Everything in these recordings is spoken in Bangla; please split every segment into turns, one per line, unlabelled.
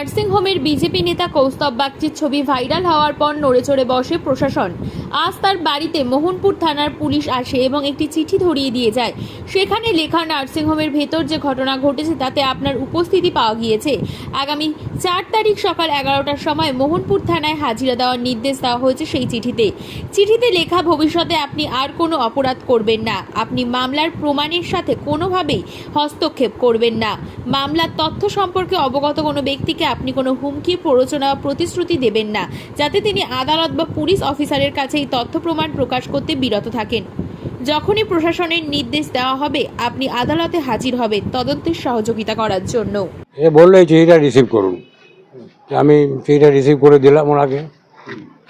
নার্সিংহোমের বিজেপি নেতা কৌস্তব বাগচির ছবি ভাইরাল হওয়ার পর নড়েচড়ে বসে প্রশাসন। আজ তার বাড়িতে মোহনপুর থানার পুলিশ আসে এবং একটি চিঠি ধরিয়ে দিয়ে যায়। সেখানে লেখা, নার্সিংহোমের ভেতর যে ঘটনা ঘটেছে তাতে আপনার উপস্থিতি পাওয়া গিয়েছে। আগামী চার তারিখ সকাল এগারোটার সময় মোহনপুর থানায় হাজিরা দেওয়ার নির্দেশ দেওয়া হয়েছে সেই চিঠিতে। চিঠিতে লেখা, ভবিষ্যতে আপনি আর কোনো অপরাধ করবেন না। আপনি মামলার প্রমাণের সাথে কোনোভাবেই হস্তক্ষেপ করবেন না। মামলার তথ্য সম্পর্কে অবগত কোনো ব্যক্তিকে আপনি কোনো হুমকি প্ররোচনা বা প্রতিশ্রুতি দেবেন না যাতে তিনি আদালত বা পুলিশ অফিসারের কাছে এই তথ্য প্রমাণ প্রকাশ করতে বিরত থাকেন। যখনই প্রশাসনের নির্দেশ দেওয়া হবে আপনি আদালতে হাজির হবেন তদন্তের সহযোগিতা করার জন্য।
এ বলল এই চিঠিটা রিসিভ করুন। আমি চিঠিটা রিসিভ করে দিলাম ওনাকে।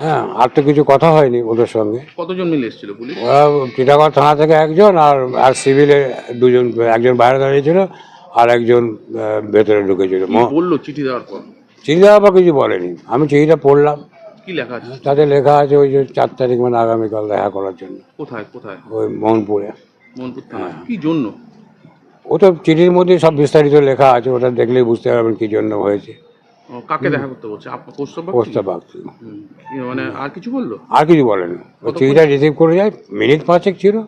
হ্যাঁ আর তো কিছু কথা হয়নি ওদের সঙ্গে।
কতজন মিলে এসেছিল পুলিশ?
ওরা টিটাগড় থানা থেকে একজন আর আর সিভিলে দুজন একজন বাইরে দাঁড়িয়েছিল আর একজন ভেতরে ঢুকেছিল।
বলল চিঠি দেওয়ার পর?
চিঠি দেওয়া বা কিছু বলেনি। আমি চিঠিটা পড়লাম।
কি লেখা আছে?
তাতে লেখা আছে ওই যে চার তারিখ মানে আগামীকাল দেখা করার জন্য।
কোথায় কোথায়?
ওই মোহনপুরে।
মনপুর থানায়। কি জন্য?
ও তো চিঠির মধ্যে সব বিস্তারিত লেখা আছে ওটা দেখলেই বুঝতে পারবেন কি জন্য হয়েছে।
কাকে দেখা করতে বলছে? মানে আর কিছু বলল?
আর কিছু বলেনি। ওই চিঠিটা রিসিভ করে যায় মিনিট পাঁচেক ছিল।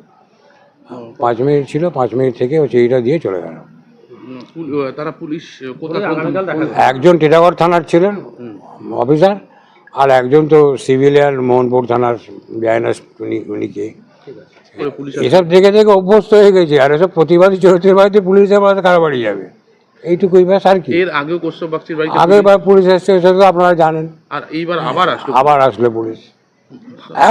পাঁচ মিনিট ছিল পাঁচ মিনিট থেকে ওই চিঠিটা দিয়ে চলে গেল।
উম, পুল- ও, তারা পুলিশ
একজন টিটাগড় থানার ছিলেন অফিসার আর একজন তো সিভিলিয়ান মোহনপুর থানার বিআইএনএস উনি উনি কে।
করে পুলিশ
এসব দেখে দেখে অভ্যস্ত হয়ে গেছে আর এসব প্রতিবাদী চরিত্রের বাড়িতে পুলিশের বাড়িতে কার বাড়ি যাবে? এইটুকুই ব্যাস আর কি।
এর আগেও কৌস্তব বাগচির বাড়িতে
আগেরবার পুলিশ এসছে সেটা তো আপনারা জানেন।
আর এইবার আবার আসলো
আবার আসলো পুলিশ।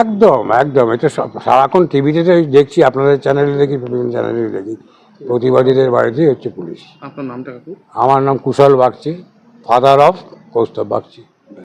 একদম একদম এটা সব- সারাক্ষণ টিভিতে তো দেখছি আপনাদের চ্যানেলে দেখি বিভিন্ন চ্যানেলে দেখি। প্রতিবাদীদের বাড়িতেই হচ্ছে পুলিশ।
আপনার নামটা কাকু?
আমার নাম কুশল বাগচি ফাদার অফ কৌস্তব বাগচি